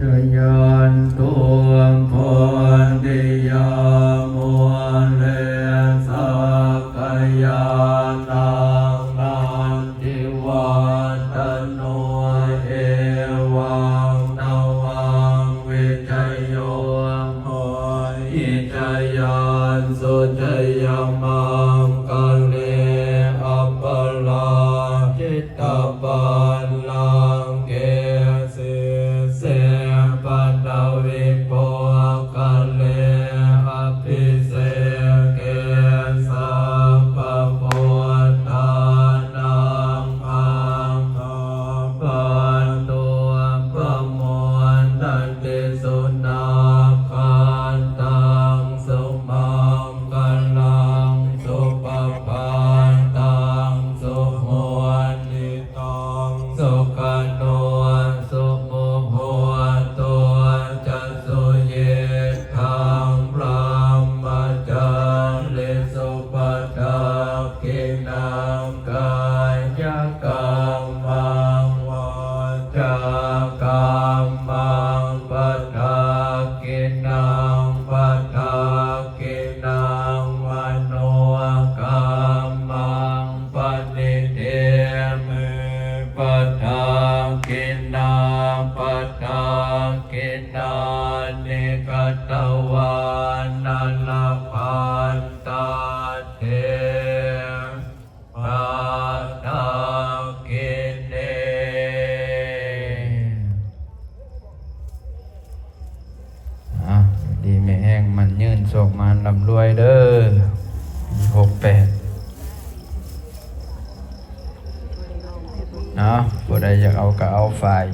จยันตุพรติยามุเลสักยานังนันทิวัตโนเอวังนวังวิจโยโหอิจยันสุจยมัง กินังปัตากินานิกตวานันพันตาเทปัตตากินเนอะดีไม่แห้งมันยืนโศกมันลำรวยเด้อหกแปด เนาะบ่ได้อยากเอาก็เอาฝ่าย